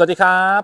สวัสดีครับ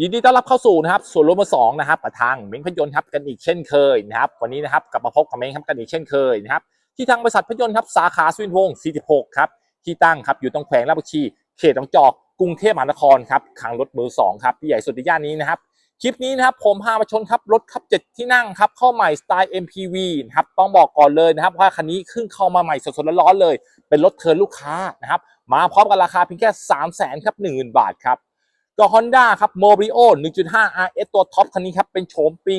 ยินดีต้อนรับเข้าสู่นะครับส่วนรวมมาสองนะครับประทางเม้งพยนต์ครับกันอีกเช่นเคยนะครับวันนี้นะครับกลับมาพบกับเม้งครับกันอีกเช่นเคยนะครับที่ทางบริษัทพยนต์ครับสาขาสุวินวงศ์46ครับที่ตั้งครับอยู่ตรงแขวงลาดบัญชีเขตหนองจอกกรุงเทพมหานครครับขังรถมือสองครับที่ใหญ่สุดในย่านนี้นะครับคลิปนี้นะครับผมพามาชนครับรถครับเจ็ดที่นั่งครับเข้าใหม่สไตล์ MPV นะครับต้องบอกก่อนเลยนะครับว่าคันนี้เพิ่งเข้ามาใหม่สดๆร้อนๆเลย เป็นรถเทิร์นลูกค้านะครับมาพร้อมกับราคาเพียงแค่ 3 0 0 0 0 0ครับ1,000บาทครับ ก็ Honda ครับ m o b r i o 1.5 RS ตัวท็อปคันนี้ครับ เป็นโฉมปี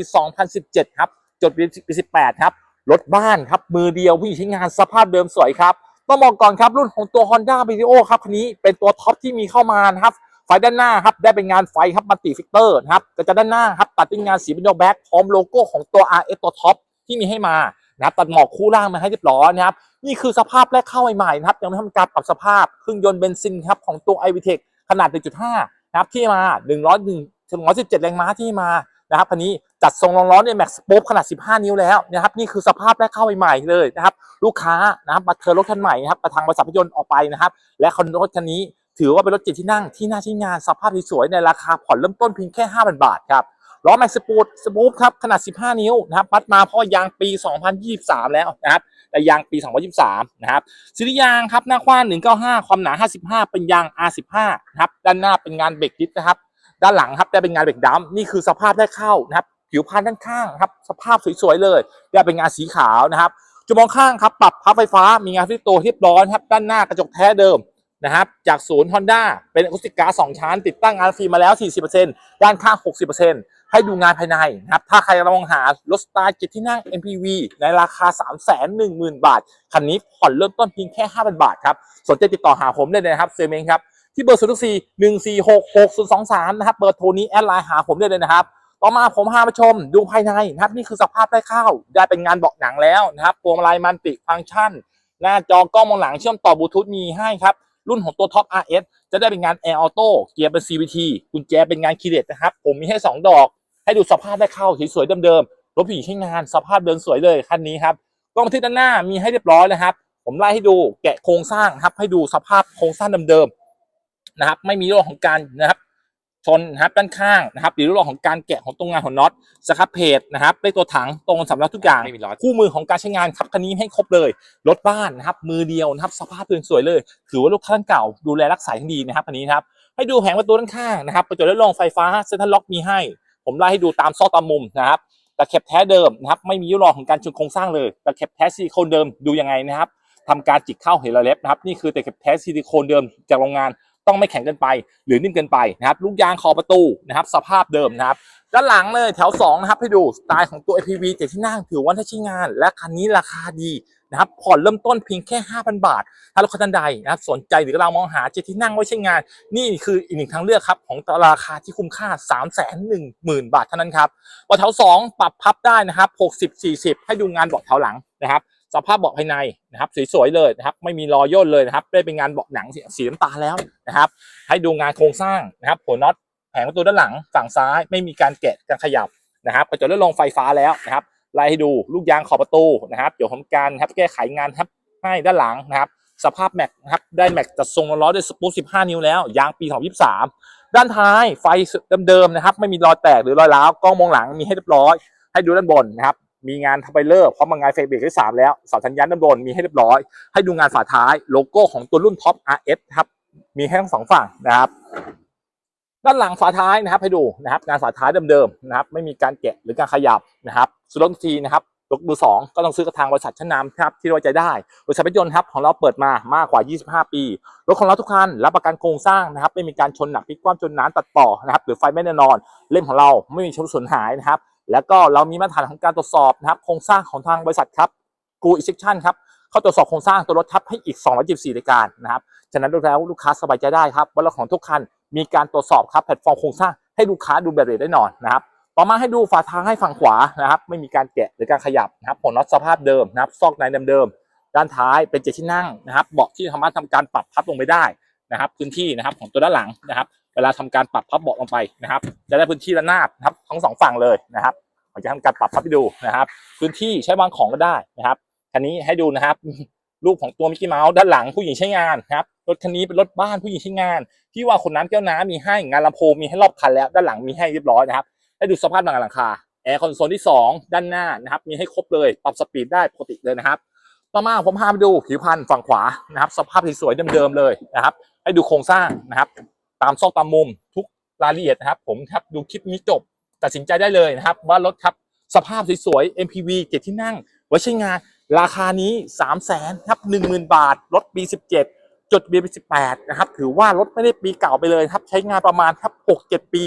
2017 ครับ จดปี18 ครับ รถบ้านครับ มือเดียวผู้หญิงใช้งานสภาพเดิมสวยครับ ต้องบอกก่อนครับ รุ่นของตัว Honda m o b r i o ครับ คันนี้เป็นตัวท็อปที่มีเข้ามานะครับไฟด้านหน้าครับได้เป็นงานไฟครับมัลติฟิกเตอร์นะครับกระจังด้านหน้าครับตัดเป็นงานสีเป็นโยแบ็คพร้อมโลโก้ของตัว RS ตัวท็อปที่มีให้มานะครับตัดหมอกคู่ล่างมาให้เรียบร้อยนะครับนี่คือสภาพแรกเข้าใหม่ๆนะครับยังไม่ทำการปรับสภาพเครื่องยนต์เบนซินครับของตัว i v t e c ขนาด 1.5 นะครับที่มา101ถึง117แรงม้าที่มานะครับคันนี้จัดทรงรองล้อเนี่ยแม็กซ์โป๊ขนาด 15 นิ้วแล้วนะครับนี่คือสภาพแรกเข้าใหม่ๆเลยนะครับลูกค้านะครับมาเทิร์นรถคันใหม่นะครับประทางบริษัทพยนต์ออกไปนะครับ และคันรถคันนี้ถือว่าเป็นรถเจ็ดที่นั่งที่น่าใช้งานสภาพสวยในราคาผ่อนเริ่มต้นเพียงแค่ 5,000 บาทครับ ล้อแม็กซ์สปูดสปูปครับขนาด 15 นิ้วนะครับมัดมาเพราะยางปี 2023 แล้วนะครับแต่ยางปี 2023 นะครับซีรีส์ยางครับหน้ากว้าง 195 ความหนา 55 เป็นยาง R15 นะครับด้านหน้าเป็นงานเบรกดิสนะครับ ด้านหลังครับได้เป็นงานเบรกดัมนี่คือสภาพได้เข้านะครับผิวพรรณด้านข้างครับสภาพสวยๆเลยได้เป็นงานสีขาวนะครับจุมองข้างครับปรับพับไฟฟ้ามีงานที่โตเรียบร้อยครับด้านหน้ากระจกแท้เดิมนะครับจากศูนย์ Honda เป็นอะคูสติกกาสองชั้น ติดตั้งงานฟรีมาแล้ว 40%ด้านข้าง 60% ให้ดูงานภายในนะครับ ถ้าใครกำลังมองหารถสไตล์เจ็ดที่นั่ง MPV ในราคา 310,000 บาท คันนี้ผ่อนเริ่มต้นเพียงแค่ 5,000 บาทครับ สนใจติดต่อหาผมได้เลยนะครับเซเมงครับ ที่เบอร์0 4 1 4 6 6 0 2 3นะครับ เบอร์โทรนี้แอดไลน์หาผมได้เลยนะครับต่อมาผมพามาชมดูภายในนะครับ นี่คือสภาพได้เข้าได้เป็นงานเบาะหนังแล้วนะครับพวงมาลัยมันติฟังก์ชัน หน้าจอกล้องมองหลังเชื่อมต่อบลูทูธมีให้ครับรุ่นของตัวท็อป RS จะได้เป็นงาน Air Auto เกียร์เป็น CVT กุญแจเป็นงานคีเลสนะครับ ผมมีให้ 2 ดอก ให้ดูสภาพได้เข้าสวยๆเดิมๆรถผู้หญิงใช้งานสภาพเดินสวยเลยคันนี้ครับกล้องบันทึกด้านหน้ามีให้เรียบร้อยนะครับ ผมไล่ให้ดูแกะโครงสร้างครับให้ดูสภาพโครงสร้างเดิมๆนะครับ ไม่มีเรื่องของการนะครับชนนะครับด้านข้างนะครับหรือเรื่องของการแกะของตรงงานของน็อตสครับเพจนะครับได้ตัวถังตรงสำหรับทุกอย่างไม่มีล้อคู่มือของการใช้งานครับคันนี้ให้ครบเลยรถบ้านนะครับ มือเดียวนะครับ สภาพสวยๆเลย ถือว่าลูกค้าเก่าดูแลรักษาอย่างดีนะครับคันนี้นะครับให้ดูแผงประตูด้านข้างนะครับประตูด้านลงไฟฟ้าเซ็นทรัลล็อกมีให้ ผมไล่ให้ดูตามซอกตามมุมนะครับตะเข็บแท้เดิมนะครับไม่มียุรอยของการชนโครงสร้างเลยตะเข็บแท้ซิลิโคนเดิมดูยังไงนะครับทำการจิกเข้าเฮลเล็บนะครับนี่คือตะเข็บแท้ซิลิโคนเดิมจากโรงงานต้องไม่แข็งเกินไป หรือนิ่มเกินไปนะครับลูกยางคอประตูนะครับสภาพเดิมนะครับด้านหลังเลยแถว2นะครับให้ดูสไตล์ของตัว APV เจ็ดที่นั่งถือว่าถ้าใช้งาน และคันนี้ราคาดี นะครับผ่อนเริ่มต้นเพียงแค่ 5,000 บาท ถ้าลูกค้าท่านใดนะครับสนใจหรือเรามองหาเจ็ที่นั่งไว้ใช้งาน นี่คืออีกหนึ่งทางเลือกครับของราคาที่คุ้มค่า 3 1 0 0 0 0 บาทเท่านั้นครับเบาะแถว2ปรับพับได้นะครับ60 40 ให้ดูงานเบาะแถวหลังนะครับสภาพเบาะภายในนะครับสวยๆเลยนะครับไม่มีรอยย่นเลยนะครับได้เป็นงานเบาะหนังสีน้ำตาลแล้วนะครับ ให้ดูงานโครงสร้างนะครับหัวน็อตแผงประตูด้านหลังฝั่งซ้ายไม่มีการแกะการขยับนะครับกระจกเลื่อนลงไฟฟ้าแล้วนะครับ ไล่ให้ดูลูกยางขอบประตูนะครับเดี๋ยวผมการครับแก้ไขงานครับให้ด้านหลังนะครับ สภาพแม็กนะครับได้แม็กจัดทรงล้อด้วยสปูต15นิ้วแล้ว ยางปี2023ด้านท้ายไฟเดิมๆนะครับ ไม่มีรอยแตกหรือรอยร้าวกล้องมองหลังมีให้เรียบร้อย ให้ดูด้านบนนะครับมีงานทับไบเลอร์พร้อมงานเฟเบรกที่3แล้วเสาสัญญาณด้านบนมีให้เรียบร้อย ให้ดูงานฝาท้ายโลโก้ของตัวรุ่นท็อป RS ครับมีให้ทั้งสองฝั่งนะครับด้านหลังฝาท้ายนะครับให้ดูนะครับงานฝาท้ายเดิมๆนะครับไม่มีการแกะหรือการขยับนะครับ สุดลงทีนะครับรถมือสองก็ต้องซื้อกับทางบริษัทชั้นนำครับที่ไว้ใจได้บริษัทรถยนต์ครับของเราเปิดมามากกว่า 25 ปีรถของเราทุกคันรับประกันโครงสร้างนะครับไม่มีการชนหนักพลิกคว่ำจนน้ำตัดต่อนะครับหรือไฟไม่แน่นอน เล่มของเราไม่มีชนสูญหายนะครับแล้วก็เรามีมาตรฐานของการตรวจสอบนะครับโครงสร้างของทางบริษัทครับกูอิเซ็กชันครับเข้าตรวจสอบโครงสร้างตัวรถทับให้อีก224รายการนะครับฉะนั้นแล้วลูกค้าสบายใจได้ครับว่ารถของทุกคันมีการตรวจสอบครับแพลตฟอร์มโครงสร้างให้ลูกค้าดูแบบละเอียดได้นอนนะครับ ต่อมาให้ดูฝาท้ายให้ฝั่งขวานะครับ ไม่มีการแกะหรือการขยับนะครับผลน็อตสภาพเดิมนะครับ ซอกในเดิมๆด้านท้ายเป็นเจ็ดที่นั่งนะครับเบาะที่สามารถทำการปรับพับลงไปได้นะครับ พื้นที่นะครับของตัวด้านหลังนะครับ เวลาทำการปรับพับเบาะลงไปนะครับ จะได้พื้นที่ระนาบนะครับทั้งสองฝั่งเลยนะครับผมจะทำการปรับพับให้ดูนะครับ พื้นที่ใช้วางของก็ได้นะครับคันนี้ให้ดูนะครับรูปของตัวมิกกี้เมาส์ด้านหลังผู้หญิงใช้งานครับรถคันนี้เป็นรถบ้านผู้หญิงใช้งาน ที่ว่าคนน้ำแก้วน้ำมีให้งานลำโพงมีให้รอบคันแล้ว ด้านหลังมีให้เรียบร้อยนะครับ ให้ดูสภาพหลังหลังคาแอร์คอนโซลที่ 2 ด้านหน้านะครับ มีให้ครบเลยปรับสปีดได้ปกติเลยนะครับต่อมาผมพาไปดูผิวพรรณฝั่งขวานะครับ สภาพสวยๆเดิมๆเลยนะครับ ให้ดูโครงสร้างนะครับ ตามซอกตามมุมทุกรายละเอียดนะครับ ผมครับดูคลิปนี้จบตัดสินใจได้เลยนะครับ ว่ารถครับสภาพสวยๆ MPV เจ็ดที่นั่ง ไว้ใช้งาน ราคานี้ 3 0 0แสนครับ 10,000 บาท รถปี17 จดเบียร์ปี 18 นะครับ ถือว่ารถไม่ได้ปีเก่าไปเลยครับ ใช้งานประมาณครับ6-7 ปี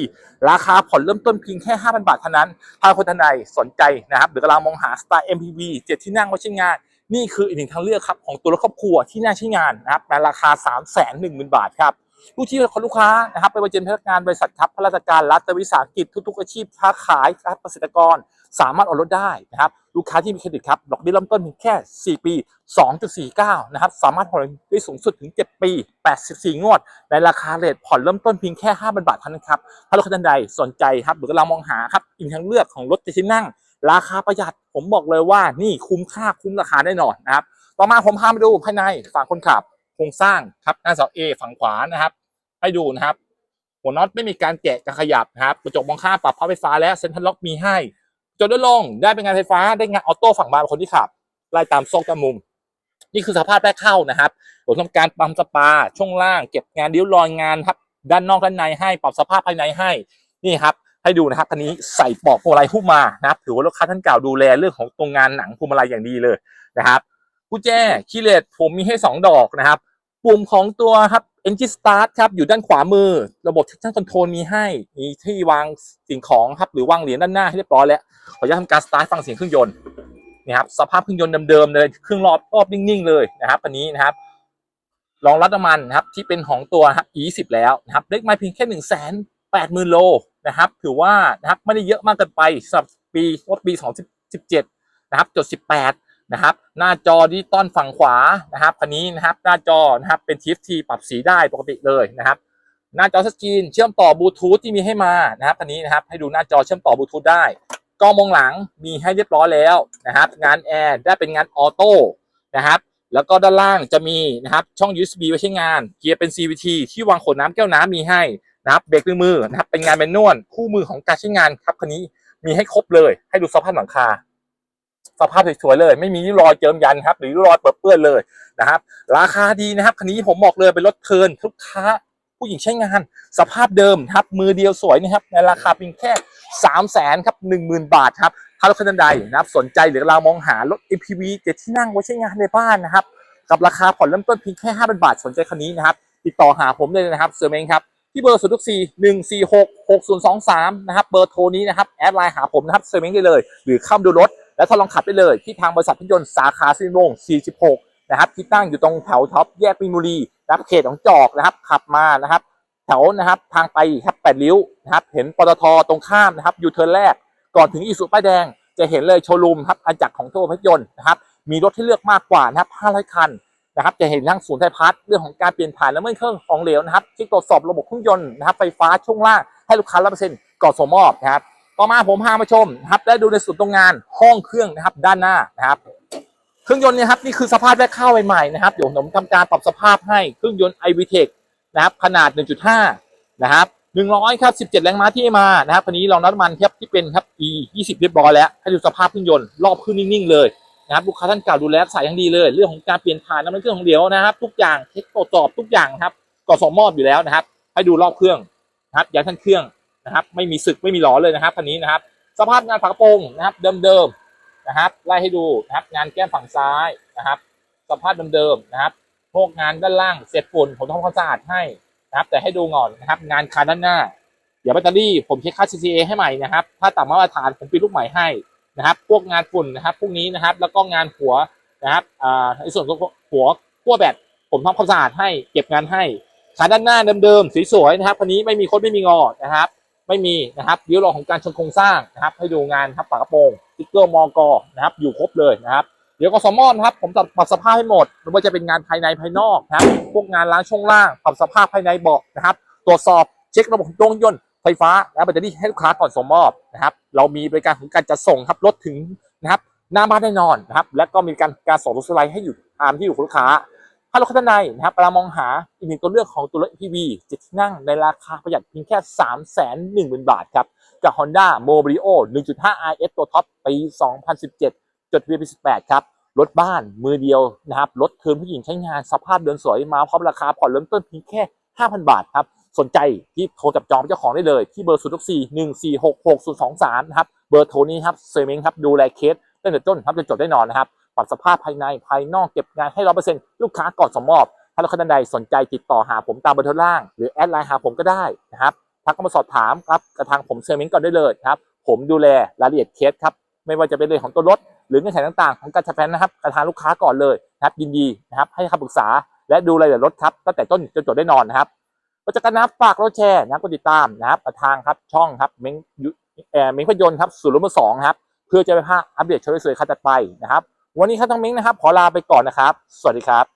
ราคาผ่อนเริ่มต้นเพียงแค่ 5,000 บาทเท่านั้น ถ้าคนท่านใดสนใจนะครับหรือกำลังมองหาสไตล์ MPV 7 ที่นั่งไว้ใช้งาน นี่คืออีกหนึ่งทางเลือกครับของตัวรถครอบครัวที่น่าใช้งานนะครับในราคา 3 1 0 0 0 0 บาทครับลูกที่ของลูกค้านะครับไปประจนพนักงานบริษัทครับข้าราชการรัฐวิสาหกิจทุกๆอาชีพค้าขายรับเกษตรกร สามารถออกรถได้นะครับลูกค้าที่มีเครดิตครับดอกเบี้ยเริ่มต้นเพียงแค่ 4 ปี 2.49 นะครับสามารถผ่อนได้สูงสุดถึง 7 ปี 84 งวด ในราคาเรทผ่อนเริ่มต้นเพียงแค่ 5,000 บาทเท่านั้นครับ ถ้าลูกค้าท่านใดสนใจครับหรือกำลังมองหาครับอีกทางเลือกของรถจ็ดที่นั่ง ราคาประหยัดผมบอกเลยว่านี่คุ้มค่าคุ้มราคาแน่นอนนะครับต่อมาผมพาไปดูภายในฝั่งคนขับโครงสร้างครับหน้าเสา A ฝั่งขวานะครับ ให้ดูนะครับ หัวน็อตไม่มีการแกะกระขยับนะครับกระจกมองข้างปรับพับไฟฟ้าและเซ็นทรัลล็อกมีให้ จนได้ลงได้เป็นงานไฟฟ้าได้งานออโต้ฝั่งบ้านคนที่ขับไล่ตามซอกตามมุม นี่คือสภาพแรกเข้านะครับผมทำการปั๊มสปา ช่วงล่าง เก็บงานดิ้วรอยงานครับ ด้านนอกด้านในให้ปรับสภาพภายในให้นี่ครับ ให้ดูนะครับคันนี้ใส่ปลอกพวงมาลัยหุ้มมานะครับถือว่าลูกค้าท่านเก่าดูแลเรื่องของตรงงานหนังพวงมาลัยอย่างดีเลยนะครับกุญแจคีย์เลสผมมีให้ 2 ดอกนะครับ ปุ่มของตัวครับ Engine Start ครับอยู่ด้านขวามือ ระบบ Traction Control มีให้มีที่วางสิ่งของครับหรือวางเหรียญด้านหน้าให้เรียบร้อยแล้วขออนุญาตทำการ Start ฟังเสียงเครื่องยนต์นี่ครับสภาพเครื่องยนต์เดิมๆเลยเครื่องรอบรอบนิ่งๆเลยนะครับอันนี้นะครับรองรับน้ำมันนะครับที่เป็นของตัวครับ E10 แล้วนะครับเลขไม้เพียงแค่1 8 0 0 0 0โลนะครับถือว่านะครับไม่ได้เยอะมากเกินไปสำหรับปีรถปี 2017 นะครับจด 18 นะครับ หน้าจอดิจิตอลฝั่งขวานะครับคันนี้นะครับหน้าจอนะครับเป็น TFT ปรับสีได้ปกติเลยนะครับหน้าจอสกรีนเชื่อมต่อบลูทูธที่มีให้มานะครับคันนี้นะครับให้ดูหน้าจอเชื่อมต่อบลูทูธได้กล้องมองหลังมีให้เรียบร้อยแล้วนะครับงานแอร์ได้เป็นงานออโต้นะครับแล้วก็ด้านล่างจะมีนะครับช่อง USB ไว้ใช้งานเกียร์เป็น CVT ที่วางขวดน้ำแก้วน้ำมีให้นะครับเบรกมือมือนะครับเป็นงานแมนนวลคู่มือของการใช้งานครับคันนี้มีให้ครบเลยให้ดูสภาพหลังคา สภาพสวยๆเลย ไม่มีรอยเจิมยันครับ หรือรอยเปื้อนเปื้อนเลยนะครับ ราคาดีนะครับคันนี้ผมบอกเลยเป็นรถเทินลูกค้าผู้หญิงใช้งาน สภาพเดิมครับ มือเดียวสวยนะครับ ในราคาเพียงแค่3 0 0แสนครับ10,000บาทครับถ้ารถคันใดนะครับสนใจหรือเรามองหารถ MPV เจ็ดที่นั่งไว้ใช้งานในบ้านนะครับ กับราคาผ่อนเริ่มต้นเพียงแค่5,000บาทสนใจคันนี้นะครับ ติดต่อหาผมเลยนะครับเซอร์เมงครับที่เบอร์0 6 4 1 4 6 6 0 2 3นะครับเบอร์โทรนี้นะครับแอดไลน์หาผมนะครับเซอร์เมงได้เลย หรือเข้ามาดูรถ แล้วทดลองขับได้เลยที่ทางบริษัทพิยนต์สาขาสิริวง46 นะครับ ที่ตั้งอยู่ตรงแถวท็อปแยกมินบุรีนะครับเขตของจอกนะครับ ขับมานะครับ แถวนะครับทางไปครับแปดริ้วนะครับ เห็นปตทตรงข้ามนะครับยูเทิร์นแรกก่อนถึงอีสุป้ายแดง จะเห็นเลยโชว์รูมครับอาจักรของโตภาพยนต์นะครับมีรถที่เลือกมากกว่านะครับ 500 คันนะครับ จะเห็นทั้งศูนย์ไทยพัฒน์เรื่องของการเปลี่ยนถ่ายและเมื่อเครื่องของเหลวนะครับที่ตรวจสอบระบบเครื่องยนต์นะครับไฟฟ้าช่วงล่างให้ลูกค้ารับเปอร์เซ็นต์ก่อนส่งมอบนะครับ ต่อมาผมพามาชมนะครับและดูในส่วนตรงงานห้องเครื่องนะครับด้านหน้านะครับ เครื่องยนต์เนี่ยครับนี่คือสภาพแรกเข้าใหม่ๆนะครับเดี๋ยวผมทำการปรับสภาพให้เครื่องยนต์ iVTEC นะครับขนาด 1.5 นะครับ100ครับ 17 แรงม้าที่มานะครับคันนี้เรองน้ำมันครับที่เป็นครับ E 20 เรียบร้อยแล้วให้ดูสภาพเครื่องยนต์รอบเครื่อนิ่งๆเลยนะครับลูกค้าท่านเก่าดูแลรักษาอย่างดีเลย เรื่องของการเปลี่ยนถ่ายน้ำมันเครื่องของเหลวนะครับ ทุกอย่างเช็คตรวจสอบทุกอย่างครับก่อส่งมอบอยู่แล้วนะครับ ให้ดูรอบเครื่องนะครับยางท่านเครื่อง นะครับ ไม่มีสึกไม่มีหลอเลยนะครับคันนี้นะครับ สภาพงานฝากระโปรงนะครับ เดิมๆนะครับไล่ให้ดูนะครับ งานแก้มฝั่งซ้ายนะครับ สภาพเดิมๆนะครับพวกงานด้านล่างเสร็จฝุ่นผมทำความสะอาดให้นะครับ แต่ให้ดูก่อนนะครับ งานคานด้านหน้าเดี๋ยวแบตเตอรี่ผมเช็คค่า CCA ให้ใหม่นะครับ ถ้าต่ำมาตรฐานผมปิดลูกใหม่ให้นะครับ พวกงานฝุ่นนะครับ พวกนี้นะครับ แล้วก็งานหัวนะครับอ่าในส่วนของหัวขั้วแบตผมทำความสะอาดให้เก็บงานให้ขาด้านหน้าเดิมๆสวยๆนะครับคันนี้ไม่มีคดไม่มีงอนะครับ ไม่มีนะครับเดี๋ยวรอของการชนโครงสร้างนะครับ ให้ดูงานครับฝากระโปรงสติ๊กเกอร์มอกอนะครับ อยู่ครบเลยนะครับ เดี๋ยวก็สมอนครับ ผมตัดปรับสภาพให้หมดไม่ว่าจะเป็นงานภายในภายนอกนะครับ พวกงานล้างช่วงล่างปรับสภาพภายในเบาะนะครับ ตรวจสอบเช็คระบบเครื่องยนต์ไฟฟ้าและแบตเตอรี่ให้ลูกค้าก่อนส่งมอบนะครับ เรามีบริการของการจัดส่งครับรถถึงนะครับหน้าบ้านแน่นอนนะครับ และก็มีการการส่งรถสไลด์ให้อยู่ตามที่อยู่ของลูกค้า ถ้ารถคันใดนะครับกำลังมองหาอีกหนึ่งตัวเลือกของตัวรถ EV 7ที่นั่งในราคาประหยัดเพียงแค่ 3 1 0 0 0 0 บาทครับ กับ Honda m o b r i o 1.5 RS ตัวท็อปปี 2017 จดทะเบียนปี 18 ครับ รถบ้านมือเดียวนะครับ รถเทินผู้หญิงใช้งานสภาพเดินสวยมาพร้อมราคาผ่อนเริ่มต้นเพียงแค่ 5,000 บาทครับ สนใจที่โทรจับจองเป็นเจ้าของได้เลย ที่เบอร์ 0 4 1 4 6 6 0 2 3 นะครับ เบอร์โทรนี้ครับเซมิงครับดูแลเคสตั้งแต่ต้นครับจนจบได้นอนนะครับ ปรับสภาพภายในภายนอกเก็บงานให้ร้อเปอร์เซ็นต์ลูกค้าก่อนสมมอบ ถ้าเราคนใดสนใจติดต่อหาผมตามเบอร์โทรล่าง หรือแอดไลน์หาผมก็ได้นะครับทักเข้ามาสอบถามครับกระทางผมเซอร์มิงก่อนได้เลยครับ ผมดูแลรายละเอียดเคสครับไม่ว่าจะเป็นเรื่องของตัวรถ หรือเงื่อนไขต่างๆ ของการจัดแผนนะครับกระทางลูกค้าก่อนเลยนะครับยินดีนะครับให้คำปรึกษาและดูรายละเอียดรถครับตั้งแต่ต้นจนจบได้นอนนะครับก็จะกันนะครับฝากรถแชร์นะครับกดติดตามนะครับกระทางครับช่องครับเม้งเอ่อเม้งพยนต์ครับศูนย์รถมือสองครับเพื่อจะไปพาอัปเดตโชว์สวยๆคันต่อไปนะครับ วันนี้ครับทั้งเม้งนะครับ ขอลาไปก่อนนะครับ สวัสดีครับ